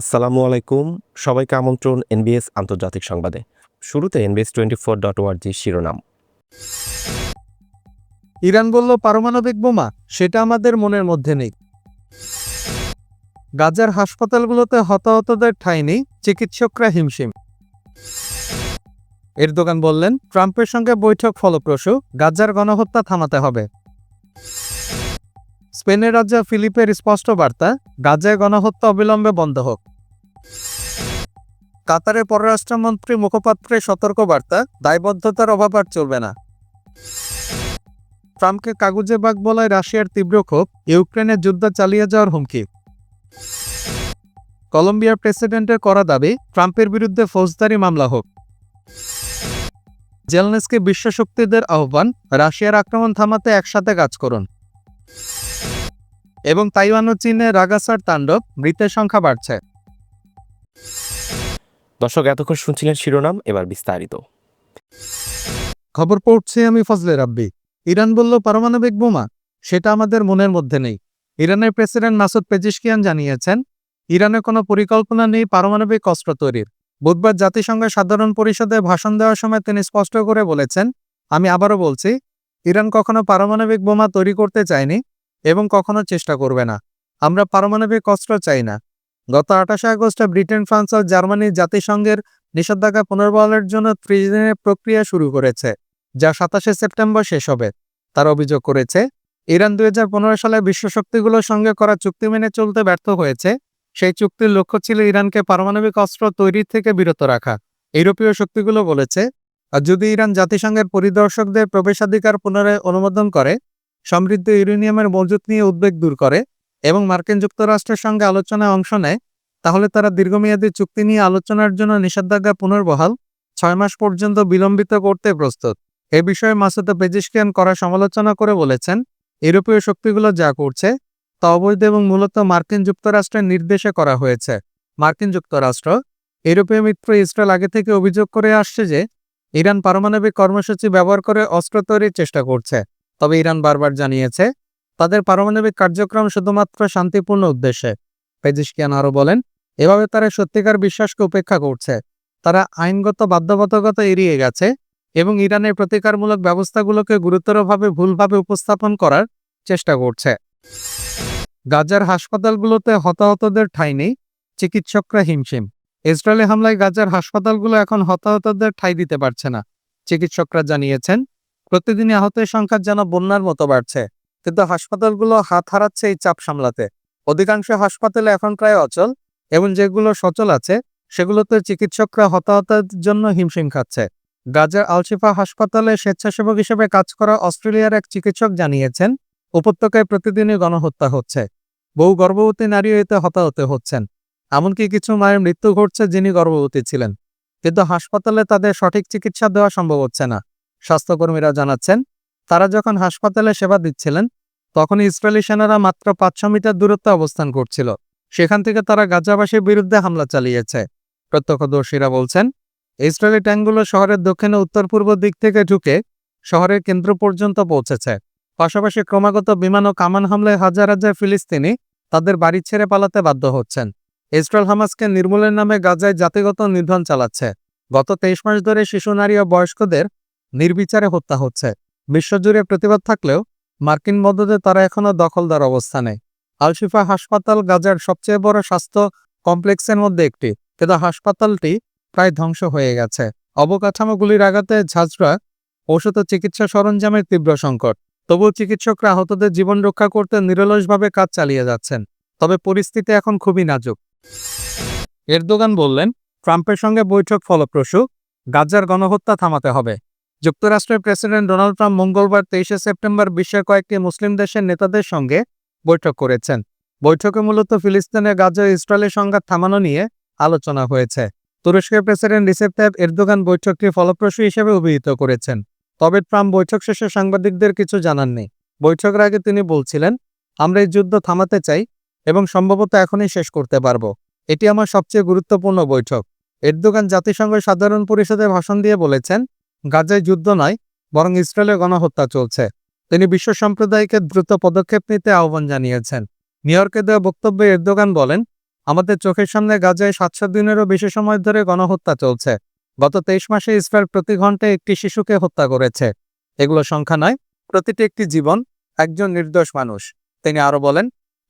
আসসালামু আলাইকুম। সবাইকে আমন্ত্রণ এনবিএস আন্তর্জাতিক সংবাদে। শুরুতে এনবিএস টোয়েন্টি ফোর ডট ওয়ার্জি শিরোনাম। ইরান বলল, পারমাণবিক বোমা, সেটা আমাদের মনের মধ্যে নেই। গাজার হাসপাতালগুলোতে হতাহতদের ঠাঁই নেই, চিকিৎসকরা হিমশিম। এরদোগান বললেন, ট্রাম্পের সঙ্গে বৈঠক ফলপ্রসূ, গাজার গণহত্যা থামাতে হবে। স্পেনের রাজা ফিলিপের স্পষ্ট বার্তা, গাজায় গণহত্যা অবিলম্বে বন্ধ হোক। কাতারের পররাষ্ট্রমন্ত্রী মুখপাত্রের সতর্ক বার্তা, দায়বদ্ধতার অভাব আর চলবে না। ট্রাম্পকে কাগুজে বাগ বলায় রাশিয়ার তীব্র ক্ষোভ ইউক্রেনের যুদ্ধ চালিয়ে যাওয়ার হুমকি। কলম্বিয়ার প্রেসিডেন্টের করা দাবি, ট্রাম্পের বিরুদ্ধে ফৌজদারি মামলা হোক। জেলনেসকে বিশ্বশক্তিদের আহ্বান, রাশিয়ার আক্রমণ থামাতে একসাথে কাজ করুন। এবং তাইওয়ান ও চীনে রাগাসার তাণ্ডব মৃতের সংখ্যা বাড়ছে। দর্শক এতক্ষণ শুনছিলেন শিরোনাম এবার বিস্তারিত। খবর পড়ছি আমি ফজলে রাব্বি। ইরান বলল পারমাণবিক বোমা সেটা আমাদের মনের মধ্যে নেই। ইরানের প্রেসিডেন্ট মাসুদ পেজিশকিয়ান জানিয়েছেন ইরানের কোনো পরিকল্পনা নেই পারমাণবিক অস্ত্র তৈরির। বুধবার জাতিসংঘের সাধারণ পরিষদে ভাষণ দেওয়ার সময় তিনি স্পষ্ট করে বলেছেন আমি আবারও বলছি ইরান কখনো পারমাণবিক বোমা তৈরি করতে চায়নি এবং কখনো চেষ্টা করবে না। আমরা পারমাণবিক অস্ত্র চাই না। গত আঠাশে আগস্টে ব্রিটেন, ফ্রান্স ও জার্মানি জাতিসংঘের নিষেধাজ্ঞা পুনর্বহালের জন্য ত্রিশ দিনের প্রক্রিয়া শুরু করেছে, যা সাতাশে সেপ্টেম্বর শেষ হবে। তার অভিযোগ করেছে, ইরান দুই সালে বিশ্ব শক্তিগুলোর সঙ্গে করা চুক্তি মেনে চলতে ব্যর্থ হয়েছে। সেই চুক্তির লক্ষ্য ছিল ইরানকে পারমাণবিক অস্ত্র তৈরি থেকে বিরত রাখা। ইউরোপীয় শক্তিগুলো বলেছে, আর যদি ইরান জাতিসংঘের পরিদর্শকদের প্রবেশাধিকার পুনরায় অনুমোদন করে সমৃদ্ধ ইউরেনিয়ামের মজুত নিয়ে উদ্বেগ দূর করে এবং মার্কিন যুক্তরাষ্ট্রের সঙ্গে আলোচনায় অংশ নেয়, তাহলে তারা দীর্ঘমেয়াদী চুক্তি নিয়ে আলোচনার জন্য নিষেধাজ্ঞা পুনর্বহাল, ছয় মাস পর্যন্ত বিলম্বিত করতে প্রস্তুত। এ বিষয়ে মাসুদ পেজিশকিয়ান করা সমালোচনা করে বলেছেন, ইউরোপীয় শক্তিগুলো যা করছে, তা অবৈধ এবং মূলত মার্কিন যুক্তরাষ্ট্রের নির্দেশে করা হয়েছে। মার্কিন যুক্তরাষ্ট্র, ইউরোপীয় মিত্র ইসরায়েল আগে থেকে অভিযোগ করে আসছে যে, ইরান পারমাণবিক কর্মসূচি ব্যবহার করে অস্ত্র তৈরির চেষ্টা করছে। তবে ইরান বারবার জানিয়েছে, তাদের পারমাণবিক কার্যক্রম শুধুমাত্র শান্তিপূর্ণ উদ্দেশ্যে। পেজিশকিয়ান আরও বলেন, এভাবে তারা সত্যিকার বিশ্বাসকে উপেক্ষা করছে। তারা আইনগত বাধ্যবাধকতা এড়িয়ে গেছে এবং ইরানের প্রতিকারমূলক ব্যবস্থাগুলোকে গুরুতরভাবে ভুলভাবে উপস্থাপন করার চেষ্টা করছে। গাজার হাসপাতালগুলোতে হতাহতদের ঠাঁই নেই, চিকিৎসকরা হিমশিম। ইসরায়েলি হামলায় গাজার হাসপাতালগুলো এখন হতাহতদের ঠাঁই দিতে পারছে না। চিকিৎসকরা জানিয়েছেন প্রতিদিনই আহতের সংখ্যা যেন বন্যার মতো বাড়ছে, কিন্তু হাসপাতালগুলো হাত হারাচ্ছে এই চাপ সামলাতে। অধিকাংশ হাসপাতালে এখন প্রায় অচল, এবং যেগুলো সচল আছে, সেগুলোতে চিকিৎসকরা হতাহতের জন্য হিমশিম খাচ্ছে। গাজার আলশিফা হাসপাতালে স্বেচ্ছাসেবক হিসেবে কাজ করা অস্ট্রেলিয়ার এক চিকিৎসক জানিয়েছেন, উপত্যকায় প্রতিদিনই গণহত্যা হচ্ছে। বহু গর্ভবতী নারীও এতে হতাহত হচ্ছেন। এমনকি কিছু মায়ের মৃত্যু ঘটছে যিনি গর্ভবতী ছিলেন। কিন্তু হাসপাতালে তাদের সঠিক চিকিৎসা দেওয়া সম্ভব হচ্ছে না। স্বাস্থ্যকর্মীরা জানাচ্ছেন, তারা যখন হাসপাতালে সেবা দিচ্ছিলেন তখন ইসরায়েলি সেনারা মাত্র পাঁচশো মিটার দূরত্বে অবস্থান করছিল। সেখান থেকে তারা গাজাবাসীর বিরুদ্ধে হামলা চালিয়েছে। প্রত্যক্ষদর্শীরা বলছেন, ইসরায়েলি ট্যাঙ্কগুলো শহরের দক্ষিণে উত্তর পূর্ব দিক থেকে ঢুকে শহরের কেন্দ্র পর্যন্ত পৌঁছেছে। পাশাপাশি ক্রমাগত বিমান ও কামান হামলায় হাজার হাজার ফিলিস্তিনি তাদের বাড়ি ছেড়ে পালাতে বাধ্য হচ্ছেন। ইসরায়েল হামাসকে নির্মূলের নামে গাজায় জাতিগত নিধন চালাচ্ছে। গত তেইশ মাস ধরে শিশু, নারী ও বয়স্কদের নির্বিচারে হত্যা হচ্ছে। বিশ্বজুড়ে প্রতিবাদ থাকলেও মার্কিন মদদে তারা এখনও দখলদার অবস্থানে। আলশিফা হাসপাতাল গাজার সবচেয়ে বড় স্বাস্থ্য কমপ্লেক্সের মধ্যে একটি, কিন্তু হাসপাতালটি প্রায় ধ্বংস হয়ে গেছে। অবকাঠামোগুলির আঘাতে ঝাঁঝরা ঔষধ ও চিকিৎসা সরঞ্জামের তীব্র সংকট। তবুও চিকিৎসকরা আহতদের জীবন রক্ষা করতে নিরলসভাবে কাজ চালিয়ে যাচ্ছেন, তবে পরিস্থিতি এখন খুবই নাজুক। এরদোগান বললেন, ট্রাম্পের সঙ্গে বৈঠক ফলপ্রসূ, গাজার গণহত্যা থামাতে হবে। যুক্তরাষ্ট্রের প্রেসিডেন্ট ডোনাল্ড ট্রাম্প মঙ্গলবার তেইশে সেপ্টেম্বর বিশ্বের কয়েকটি মুসলিম দেশের নেতাদের সঙ্গে বৈঠক করেছেন। বৈঠকে মূলত ফিলিস্তিনের গাজা ইসরায়েলের সংঘাত থামানো নিয়ে আলোচনা হয়েছে। তুরস্কের প্রেসিডেন্ট রিসেপ এরদোগান বৈঠকটি ফলপ্রসূ হিসেবে অভিহিত করেছেন। তবে ট্রাম্প বৈঠক শেষে সাংবাদিকদের কিছু জানাননি। বৈঠকের আগে তিনি বলছিলেন, আমরা এই যুদ্ধ থামাতে চাই এবং সম্ভবত এখনই শেষ করতে পারব। এটি আমার সবচেয়ে গুরুত্বপূর্ণ বৈঠক। এরদোগান জাতিসংঘ সাধারণ পরিষদে ভাষণ দিয়ে বলেছেন গাজায় যুদ্ধ নয় বরং ইসরায়েলে গণহত্যা চলছে। তিনি বিশ্ব সম্প্রদায়কে দ্রুত পদক্ষেপ নিতে আহ্বান জানিয়েছেন। নিউ ইয়র্কে দেওয়া বক্তব্যে এরদোগান বলেন, আমাদের চোখের সামনে গাজায় সাতশো দিনেরও বেশি সময় ধরে গণহত্যা চলছে। গত তেইশ মাসে ইসরায়েল প্রতি ঘন্টায় একটি শিশুকে হত্যা করেছে। এগুলো সংখ্যা নয়, প্রতিটি একটি জীবন, একজন নির্দোষ মানুষ। তিনি আরও বলেন,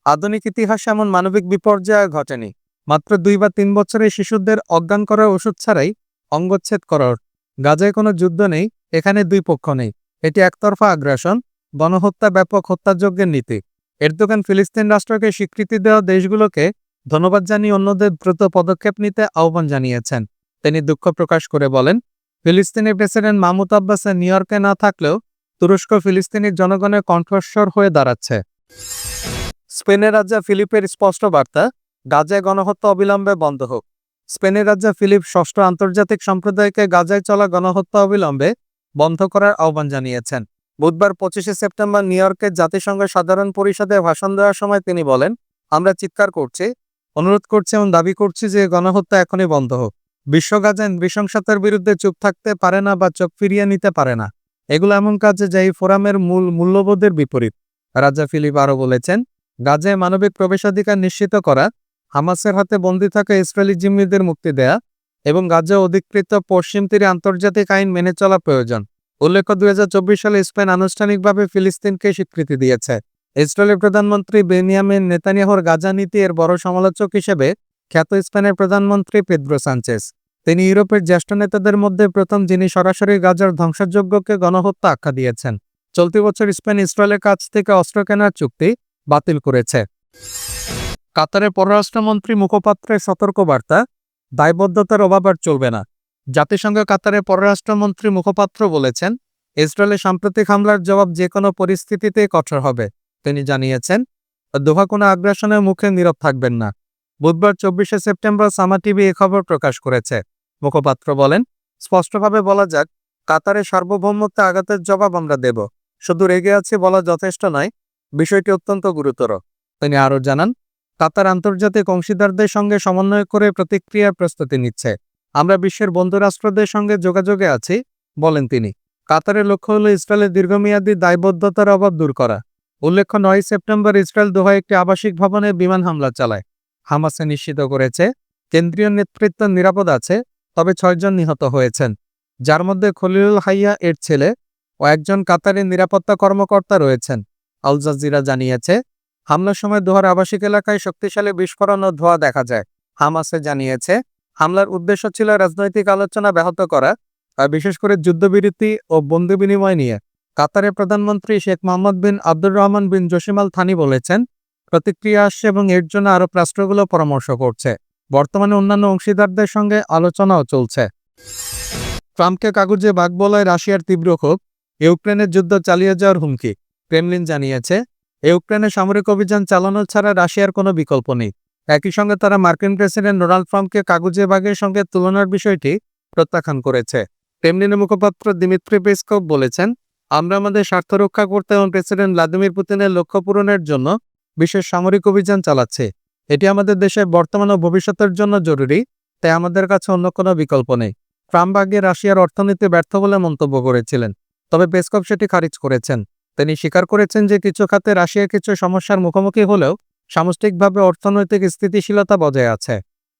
আধুনিক ইতিহাসে এমন মানবিক বিপর্যয় ঘটেনি। মাত্র দুই বা তিন বছরে শিশুদের অজ্ঞান করার ওষুধ ছাড়াই অঙ্গচ্ছেদ করার গাজায় কোনো যুদ্ধ নেই, এখানে দুই পক্ষ নেই। এটি একতরফা আগ্রাসন, গণহত্যা ব্যাপক হত্যাযজ্ঞের নীতি। এরদোগান ফিলিস্তিন রাষ্ট্রকে স্বীকৃতি দেওয়া দেশগুলোকে ধন্যবাদ জানিয়ে অন্যদের দ্রুত পদক্ষেপ নিতে আহ্বান জানিয়েছেন। তিনি দুঃখ প্রকাশ করে বলেন ফিলিস্তিনি প্রেসিডেন্ট মাহমুদ আব্বাসে নিউ ইয়র্কে না থাকলেও তুরস্ক ফিলিস্তিনি জনগণের কণ্ঠস্বর হয়ে দাঁড়াচ্ছে। স্পেনের রাজা ফিলিপের স্পষ্ট বার্তা, গাজায় গণহত্যা অবিলম্বে বন্ধ হোক। স্পেনের রাজা ফিলিপ ষষ্ঠ আন্তর্জাতিক সম্প্রদায়কে গাজায় চলা গণহত্যা অবিলম্বে বন্ধ করার আহ্বান জানিয়েছেন। বুধবার পঁচিশে সেপ্টেম্বর নিউ ইয়র্কের জাতিসংঘ সাধারণ পরিষদে ভাষণ দেওয়ার সময় তিনি বলেন, আমরা চিৎকার করছি, অনুরোধ করছি এবং দাবি করছি যে গণহত্যা এখনই বন্ধ হোক। বিশ্ব গাজায় নৃশংসতার বিরুদ্ধে চুপ থাকতে পারে না বা চোখ ফিরিয়ে নিতে পারে না। এগুলো এমন কাজ যা এই ফোরামের মূল মূল্যবোধের বিপরীত। রাজা ফিলিপ আরও বলেছেন, গাজায় মানবিক প্রবেশাধিকার নিশ্চিত করা হামাসের হাতে বন্দী থাকা ইসরায়েলি জিম্মিদের মুক্তি দেয়া এবং গাজা অধিকৃত পশ্চিম তীরে আন্তর্জাতিক আইন মেনে চলা প্রয়োজন। উল্লেখ্য, দুই হাজার চব্বিশ সালে স্পেন আনুষ্ঠানিকভাবে ফিলিস্তিনকে স্বীকৃতি দিয়েছে। ইসরায়েলের প্রধানমন্ত্রী বেনিয়ামিন নেতানিয়াহর গাজা নীতি এর বড় সমালোচক হিসেবে খ্যাত স্পেনের প্রধানমন্ত্রী পেদ্রো সানচেস তিনি ইউরোপের জ্যেষ্ঠ নেতাদের মধ্যে প্রথম যিনি সরাসরি গাজার ধ্বংসযজ্ঞকে গণহত্যা আখ্যা দিয়েছেন। চলতি বছর স্পেন ইসরায়েলের কাছ থেকে অস্ত্র কেনার চুক্তি বাতিল করেছে। কাতারের পররাষ্ট্রমন্ত্রী মুখপাত্রের সতর্কবার্তা, দায়বদ্ধতার অভাব আর চলবে না। জাতিসংঘ কাতারের পররাষ্ট্রমন্ত্রী মুখপাত্র বলেছেন, ইসরায়েলের সাম্প্রতিক হামলার জবাব যে কোনো পরিস্থিতিতে কঠোর হবে। তিনি জানিয়েছেন, দোহা কোনো আগ্রাসনের মুখে নীরব থাকবেন না। বুধবার চব্বিশে সেপ্টেম্বর সামা টিভি এ খবর প্রকাশ করেছে। মুখপাত্র বলেন, স্পষ্টভাবে বলা যাক, কাতারের সার্বভৌমত্বে আঘাতের জবাব আমরা দেব। শুধু রেগে আছি বলা যথেষ্ট নয়, বিষয়টি অত্যন্ত গুরুতর। তিনি আরও জানান কাতার আন্তর্জাতিক অংশীদারদের সঙ্গে সমন্বয় করে প্রতিক্রিয়ার প্রস্তুতি নিচ্ছে। আমরা বিশ্বের বন্ধু রাষ্ট্রদের সঙ্গে যোগাযোগে আছি, বলেন তিনি। কাতারের লক্ষ্য হল ইসরায়েলের দীর্ঘমেয়াদী দায়বদ্ধতার অভাব দূর করা। উল্লেখ্য নয় সেপ্টেম্বর ইসরায়েল দোহায় একটি আবাসিক ভবনে বিমান হামলা চালায়। হামাসে নিশ্চিত করেছে, কেন্দ্রীয় নেতৃত্ব নিরাপদ আছে, তবে ছয়জন নিহত হয়েছেন। যার মধ্যে খলিলুল হাইয়া এর ছেলে ও একজন কাতারের নিরাপত্তা কর্মকর্তা রয়েছেন। আল জাজিরা জানিয়েছে হামলার সময় দোহার আবাসিক এলাকায় শক্তিশালী বিস্ফোরণ ও ধোঁয়া দেখা যায়। হামাসে জানিয়েছে, হামলার উদ্দেশ্য ছিল রাজনৈতিক আলোচনা ব্যাহত করা বিশেষ করে যুদ্ধবিরতি ও বন্দি বিনিময় নিয়ে। কাতারের প্রধানমন্ত্রী Sheikh Mohammed bin Abdur Rahman bin Jassim Al Thani বলেছেন, প্রতিক্রিয়া আসছে এবং এর জন্য আরব রাষ্ট্রগুলো পরামর্শ করছে। বর্তমানে অন্যান্য অংশীদারদের সঙ্গে আলোচনাও চলছে। ট্রাম্পকে কাগজে বাঘ বলায় রাশিয়ার তীব্র ক্ষোভ, ইউক্রেনের যুদ্ধ চালিয়ে যাওয়ার হুমকি। ক্রেমলিন জানিয়েছে ইউক্রেনে সামরিক অভিযান চালানো ছাড়া রাশিয়ার কোনো বিকল্প নেই। একই সঙ্গে তারা মার্কিন প্রেসিডেন্ট ডোনাল্ড ট্রাম্পকে কাগজে বাঘের সঙ্গে তুলনার বিষয়টি প্রত্যাখ্যান করেছে। ক্রেমলিনের মুখপাত্র দিমিত্রি পেসকভ বলেছেন, আমরা আমাদের স্বার্থ রক্ষা করতে এবং প্রেসিডেন্ট ভ্লাদিমির পুতিনের লক্ষ্য পূরণের জন্য বিশেষ সামরিক অভিযান চালাচ্ছে। এটি আমাদের দেশের বর্তমান ও ভবিষ্যতের জন্য জরুরি, তাই আমাদের কাছে অন্য কোনো বিকল্প নেই। ট্রাম্প আগে রাশিয়ার অর্থনীতি ব্যর্থ বলে মন্তব্য করেছিলেন, তবে পেসকভ সেটি খারিজ করেছেন। তিনি স্বীকার করেছেন যে কিছু খাতে রাশিয়া কিছু সমস্যার মুখোমুখি হলেও সামষ্টিকভাবে অর্থনৈতিক স্থিতিশীলতা বজায় আছে।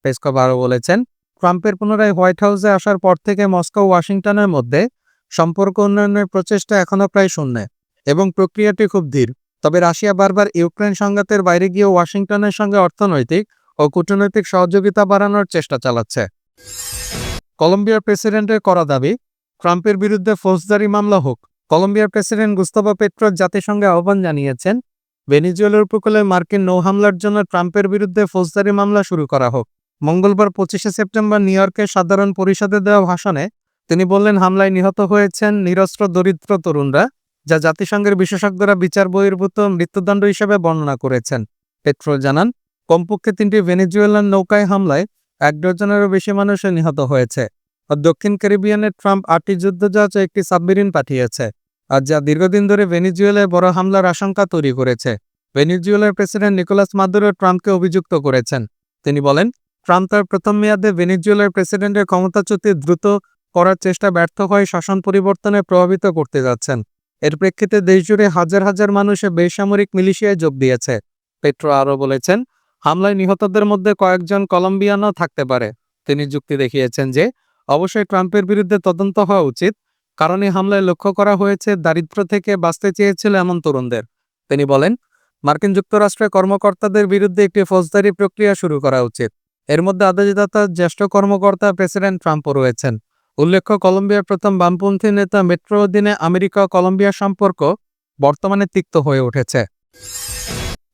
পেসকভ আরও বলেছেন, ট্রাম্পের পুনরায় হোয়াইট হাউসে আসার পর থেকে মস্কো ওয়াশিংটনের মধ্যে সম্পর্ক উন্নয়নের প্রচেষ্টা এখনও প্রায় শূন্য এবং প্রক্রিয়াটি খুব ধীর। তবে রাশিয়া বারবার ইউক্রেন সংঘাতের বাইরে গিয়ে ওয়াশিংটনের সঙ্গে অর্থনৈতিক ও কূটনৈতিক সহযোগিতা বাড়ানোর চেষ্টা চালাচ্ছে। কলম্বিয়ার প্রেসিডেন্টের করা দাবি, ট্রাম্পের বিরুদ্ধে ফৌজদারি মামলা হোক। কলম্বিয়ার প্রেসিডেন্ট গুস্তাভো পেট্রো জাতিসংঘে আহ্বান জানিয়েছেন, ভেনিজুয়েলার উপকূলে মার্কিন নৌ হামলার জন্য ট্রাম্পের বিরুদ্ধে ফৌজদারি মামলা শুরু করা হোক। মঙ্গলবার পঁচিশে সেপ্টেম্বর নিউ ইয়র্কের সাধারণ পরিষদে দেওয়া ভাষণে তিনি বললেন, হামলায় নিহত হয়েছেন নিরস্ত্র দরিদ্র তরুণরা, যা জাতিসংঘের বিশেষজ্ঞরা বিচার বহির্ভূত মৃত্যুদণ্ড হিসেবে বর্ণনা করেছেন। পেট্রো জানান, কমপক্ষে তিনটি ভেনেজুয়েলার নৌকায় হামলায় এক ডজনেরও বেশি মানুষের নিহত হয়েছে। আর দক্ষিণ ক্যারিবিয়ানের ট্রাম্প আটটি যুদ্ধজাহাজ একটি সাবমেরিন পাঠিয়েছে, আর যা দীর্ঘদিন ধরে ভেনিজুয়েলায় বড় হামলার আশঙ্কা তৈরি করেছে। ভেনিজুয়েলার প্রেসিডেন্ট নিকোলাস মাদুরো ট্রাম্পকে অভিযুক্ত করেছেন। তিনি বলেন, ট্রাম্প তার প্রথম মেয়াদে ভেনিজুয়েলার প্রেসিডেন্টের ক্ষমতাচ্যুতি দ্রুত করার চেষ্টা ব্যর্থ হয়ে শাসন পরিবর্তনে প্রভাবিত করতে যাচ্ছেন। এর প্রেক্ষিতে দেশজুড়ে হাজার হাজার মানুষে বেসামরিক মিলিশিয়ায় যোগ দিয়েছে। পেট্রো আরও বলেছেন, হামলায় নিহতদের মধ্যে কয়েকজন কলম্বিয়ানও থাকতে পারে। তিনি যুক্তি দেখিয়েছেন যে অবশ্যই ট্রাম্পের বিরুদ্ধে তদন্ত হওয়া উচিত। কারণ এই হামলায় লক্ষ্য করা হয়েছে, দারিদ্র্য থেকে বাঁচতে চেয়েছিল এমন তরুণদের। তিনি বলেন, মার্কিন যুক্তরাষ্ট্রের কর্মকর্তাদের বিরুদ্ধে একটি ফৌজদারি প্রক্রিয়া শুরু করা উচিত। এর মধ্যে আদালতদাতার জ্যেষ্ঠ কর্মকর্তা প্রেসিডেন্ট ট্রাম্পও রয়েছেন। উল্লেখ্য, কলম্বিয়ার প্রথম বামপন্থী নেতা মেট্রো দিনে আমেরিকা কলম্বিয়া সম্পর্ক বর্তমানে তিক্ত হয়ে উঠেছে।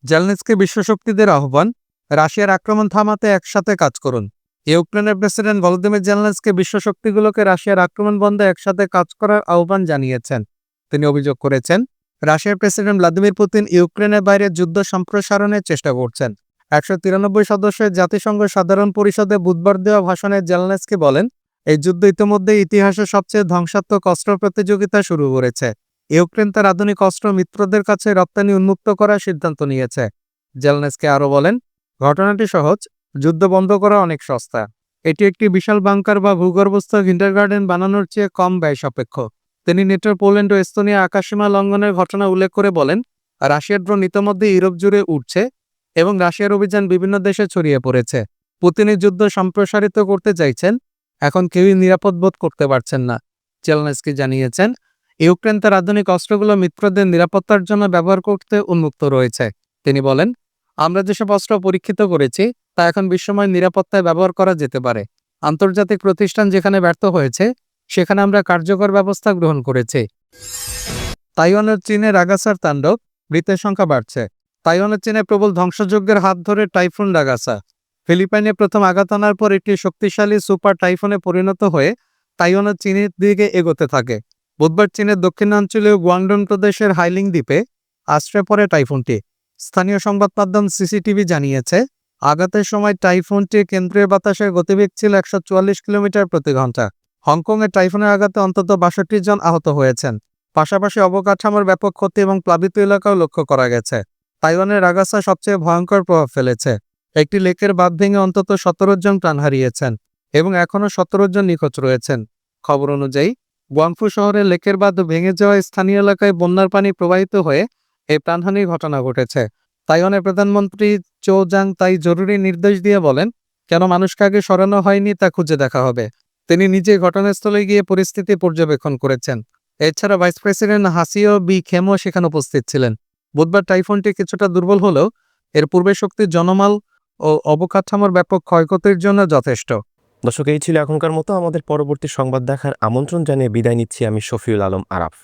জেলনেসকে বিশ্বশক্তিদের আহ্বান, রাশিয়ার আক্রমণ থামাতে একসাথে কাজ করুন। ইউক্রেনের প্রেসিডেন্ট ভলোদিমির জেলনেসকে বিশ্বশক্তিগুলোকে রাশিয়ার আক্রমণ বন্ধে একসাথে কাজ করার আহ্বান জানিয়েছেন। তিনি অভিযোগ করেছেন, রাশিয়ার প্রেসিডেন্ট ভ্লাদিমির পুতিন ইউক্রেনের বাইরে যুদ্ধ সম্প্রসারণের চেষ্টা করছেন। একশো তিরানব্বই সদস্যের জাতিসংঘ সাধারণ পরিষদে বুধবার দেওয়া ভাষণে জেলনেসকি বলেন, এই যুদ্ধ ইতিমধ্যে ইতিহাসের সবচেয়ে ধ্বংসাত্মক অস্ত্র প্রতিযোগিতা শুরু করেছে। ইউক্রেন তার আধুনিক অস্ত্র মিত্রদের কাছে রপ্তানি উন্মুক্ত করার সিদ্ধান্ত নিয়েছে। জেলনেসকে আরও বলেন, ঘটনাটি সহজ যুদ্ধ বন্ধ করা অনেক সস্তা। এটি একটি বিশাল বাংকার বা ভূগর্ভস্থ কিন্ডারগার্ডেন বানানোর চেয়ে কম ব্যয় সাপেক্ষ। তিনি নেটোর পোল্যান্ড ও এস্তোনিয়া আকাশসীমা লঙ্ঘনের ঘটনা উল্লেখ করে বলেন, রাশিয়ার ড্রোন ইতোমধ্যে ইউরোপ জুড়ে উঠছে এবং রাশিয়ার অভিযান বিভিন্ন দেশে ছড়িয়ে পড়েছে। পুতিনের যুদ্ধ সম্প্রসারিত করতে চাইছেন, এখন কেউই নিরাপদ বোধ করতে পারছেন না। জেলনেসকি জানিয়েছেন, ইউক্রেন তার আধুনিক অস্ত্রগুলো মিত্রদের নিরাপত্তার জন্য ব্যবহার করতে উন্মুক্ত রয়েছে। তিনি বলেন, আমরা যেসব অস্ত্র পরীক্ষিত করেছি তা এখন বিশ্বময় নিরাপত্তায় ব্যবহার করা যেতে পারে। আন্তর্জাতিক প্রতিষ্ঠান যেখানে ব্যর্থ হয়েছে, সেখানে আমরা কার্যকর ব্যবস্থা গ্রহণ করেছি। তাইওয়ানের চীনের আগাছার তাণ্ডব, মৃতের সংখ্যা বাড়ছে। তাইওয়ানের চীনে প্রবল ধ্বংসযজ্ঞের হাত ধরে টাইফুন রাগাসা। ফিলিপাইনে প্রথম আঘাত আনার পর একটি শক্তিশালী সুপার টাইফুনে পরিণত হয়ে তাইওয়ানের চীনের দিকে এগোতে থাকে। বুধবার চীনের দক্ষিণাঞ্চলীয় গুয়াংডং প্রদেশের হাইলিং দ্বীপে আশ্রয় পড়ে টাইফুনটি। স্থানীয় সংবাদ মাধ্যম সিসিটিভি জানিয়েছে আঘাতের সময় টাইফুনটি কেন্দ্রীয় বাতাসের গতিবেগ ছিল একশো চুয়াল্লিশ কিলোমিটার প্রতি ঘণ্টা। হংকংয়ে টাইফুনের আঘাতে অন্তত বাষট্টি জন আহত হয়েছেন। পাশাপাশি অবকাঠামোর ব্যাপক ক্ষতি এবং প্লাবিত এলাকাও লক্ষ্য করা গেছে। তাইওয়ানের আগাছা সবচেয়ে ভয়ঙ্কর প্রভাব ফেলেছে। একটি লেকের বাঁধ ভেঙে অন্তত সতেরো জন প্রাণ হারিয়েছেন এবং এখনও সতেরো জন নিখোঁজ রয়েছেন। খবর অনুযায়ী, গুয়াংফু শহরে লেকের বাঁধ ভেঙে যাওয়া স্থানীয় এলাকায় বন্যার পানি প্রবাহিত হয়ে এই প্রাণহানির ঘটনা ঘটেছে। তাইওয়ানের প্রধানমন্ত্রী চৌ জাং তাই জরুরি নির্দেশ দিয়ে বলেন, কেন মানুষকে আগে সরানো হয়নি তা খুঁজে দেখা হবে। তিনি নিজে ঘটনাস্থলে গিয়ে পরিস্থিতি পর্যবেক্ষণ করেছেন। এছাড়া ভাইস প্রেসিডেন্ট হাসিও বি খেমো সেখানে উপস্থিত ছিলেন। বুধবার টাইফুনটি কিছুটা দুর্বল হলেও এর পূর্বে শক্তির জনমাল ও অবকাঠামোর ব্যাপক ক্ষয়ক্ষতির জন্য যথেষ্ট। দর্শক, এই ছিল এখনকার মতো। আমাদের পরবর্তী সংবাদ দেখার আমন্ত্রণ জানিয়ে বিদায় নিচ্ছি আমি শফিউল আলম আরাফ।